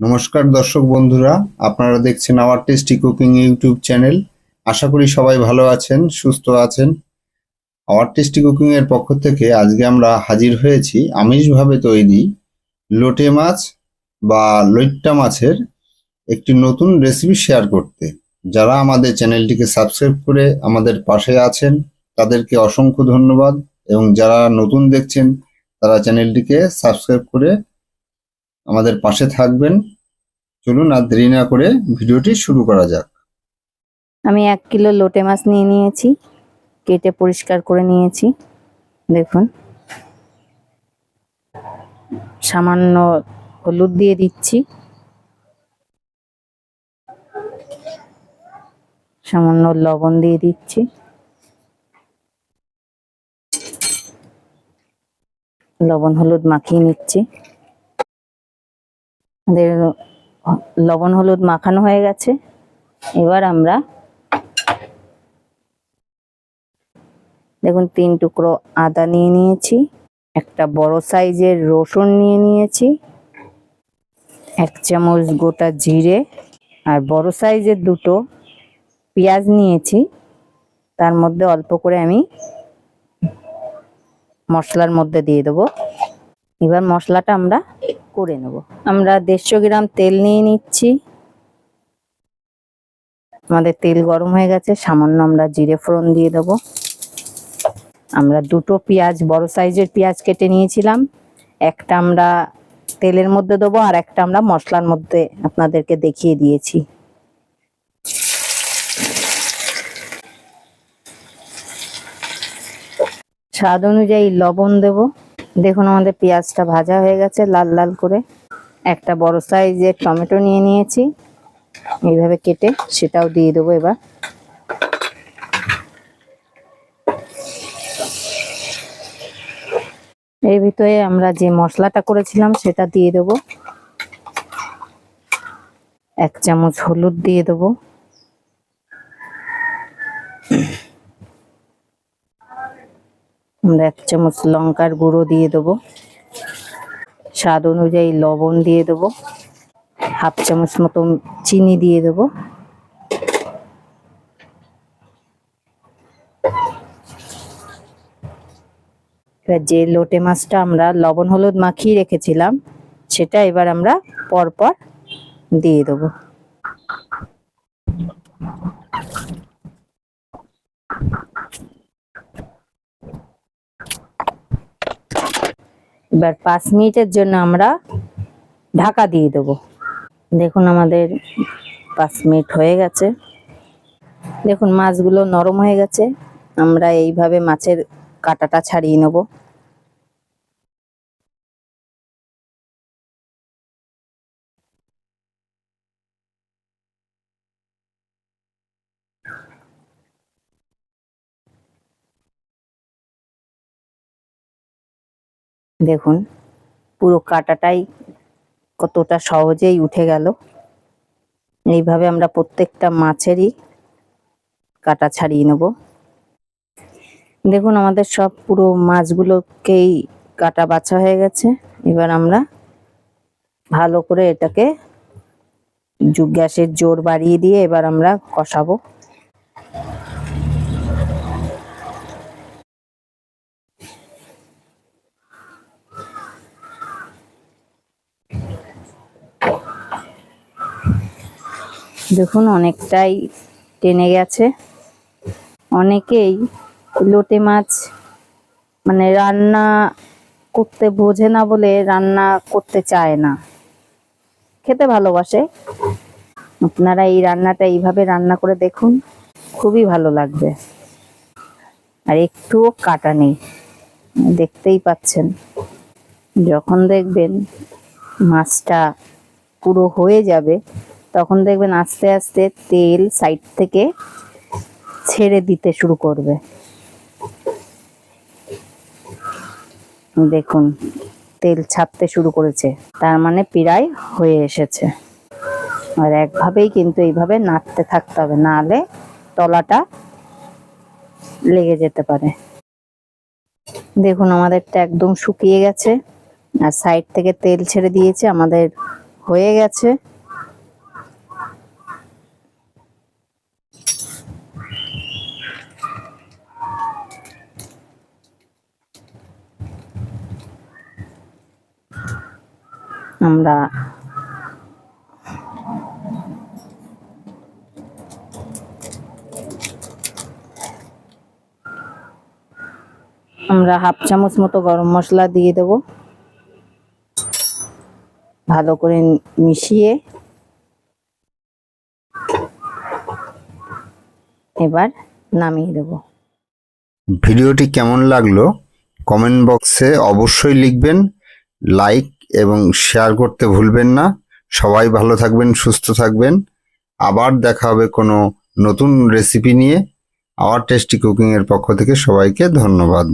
নমস্কার দর্শক বন্ধুরা, আপনারা দেখছেন our tasty cooking YouTube channel আশা করি সবাই ভালো আছেন, সুস্থ আছেন। আওয়ার টেস্টি কুকিং এর পক্ষ থেকে আজকে আমরা হাজির হয়েছি আমিষভাবে তৈরি লোটে মাছ বা লইট্টা মাছের একটি নতুন রেসিপি শেয়ার করতে। যারা আমাদের চ্যানেলটিকে সাবস্ক্রাইব করে আমাদের পাশে আছেন, তাদেরকে অসংখ্য ধন্যবাদ। এবং যারা নতুন দেখছেন, তারা চ্যানেলটিকে সাবস্ক্রাইব করে আমাদের পাশে থাকবেন। চলুন আর দেরি না করে ভিডিওটি শুরু করা যাক। আমি এক কিলো লোটে মাছ নিয়ে নিয়েছি, কেটে পরিষ্কার করে নিয়েছি। দেখুন। সামান্য হলুদ দিয়ে দিচ্ছি। সামান্য লবণ দিয়ে দিচ্ছি। লবণ হলুদ মাখিয়ে নিচ্ছি। আমাদের লবণ, হলুদ মাখানো হয়ে গেছে। এবার আমরা দেখুন, তিন টুকরো আদা নিয়ে নিয়েছি, একটা বড় সাইজের রসুন নিয়ে নিয়েছি, এক চামচ গোটা জিরে, আর বড় সাইজের দুটো পেঁয়াজ নিয়েছি। তার মধ্যে অল্প করে আমি মশলার মধ্যে দিয়ে দেবো। এবার মশলাটা আমরা করে নেব। আমরা দেড়শো গ্রাম তেল নিয়ে নিচ্ছি। আমাদের তেল গরম হয়ে গেছে, সামান্য আমরা জিরে ফোড়ন দিয়ে দেবো। আমরা দুটো পেঁয়াজ, বড় সাইজের পেঁয়াজ কেটে নিয়েছিলাম। একটা আমরা তেলের মধ্যে দেবো আর একটা আমরা মশলার মধ্যে আপনাদেরকে দেখিয়ে দিয়েছি। স্বাদ অনুযায়ী লবণ দেব। দেখুন আমাদের পেঁয়াজটা ভাজা হয়ে গেছে, লাল লাল করে। একটা বড় সাইজের টমেটো নিয়ে নিয়েছি। এইভাবে কেটে সেটাও দিয়ে দেবো এবার। এর ভিতরে আমরা যে মশলাটা করেছিলাম সেটা দিয়ে দেবো। এক চামচ হলুদ দিয়ে দেবো। আমরা এক চামচ লঙ্কার গুঁড়ো দিয়ে দেবো। স্বাদ অনুযায়ী লবণ দিয়ে দেবো। হাফ চামচ মতো চিনি দিয়ে দেবো। এবার যে লোটে মাছটা আমরা লবণ হলুদ মাখিয়ে রেখেছিলাম, সেটা এবার আমরা পরপর দিয়ে দেবো। এবার পাঁচ মিনিটের জন্য আমরা ঢাকা দিয়ে দেবো। দেখুন আমাদের পাঁচ মিনিট হয়ে গেছে। দেখুন মাছগুলো নরম হয়ে গেছে। আমরা এইভাবে মাছের কাটাটা ছাড়িয়ে নেব। দেখুন, পুরো কাঁটাটাই কতটা সহজেই উঠে গেল। এইভাবে আমরা প্রত্যেকটা মাছেরই কাটা ছাড়িয়ে নেব। দেখুন, আমাদের সব পুরো মাছগুলোকেই কাটা বাছা হয়ে গেছে। এবার আমরা ভালো করে এটাকে গ্যাসের জোর বাড়িয়ে দিয়ে এবার আমরা কষাবো। দেখুন, অনেকটাই টেনে গেছে। অনেকেই লোটে মাছ মানে রান্না করতে বোঝে না বলে রান্না করতে চায় না। খেতে ভালোবাসে। আপনারা এই রান্নাটা এইভাবে রান্না করে দেখুন, খুবই ভালো লাগবে। আর একটুও কাটা নেই, দেখতেই পাচ্ছেন। যখন দেখবেন মাছটা পুরো হয়ে যাবে তখন দেখবেন আস্তে আস্তে তেল সাইড থেকে ছেড়ে দিতে শুরু করবে। দেখুন, তেল ছাড়তে শুরু করেছে। তার মানে প্রায় হয়ে এসেছে। আর একভাবেই কিন্তু এইভাবে নাড়তে থাকতে হবে নাহলে তলাটা লেগে যেতে পারে। দেখুন আমাদেরটা একদম শুকিয়ে গেছে। আর সাইড থেকে তেল ছেড়ে দিয়েছে, আমাদের হয়ে গেছে। আমরা আমরা হাফ চামচ মতো গরম মশলা দিয়ে দেব। ভালো করে মিশিয়ে এবার নামিয়ে দেব। ভিডিওটি কেমন লাগল? কমেন্ট বক্সে অবশ্যই লিখবেন, লাইক এবং শেয়ার করতে ভুলবেন না। সবাই ভালো থাকবেন, সুস্থ থাকবেন। আবার দেখা হবে কোনো নতুন রেসিপি নিয়ে। আওয়ার টেস্টি কুকিংয়ের পক্ষ থেকে সবাইকে ধন্যবাদ।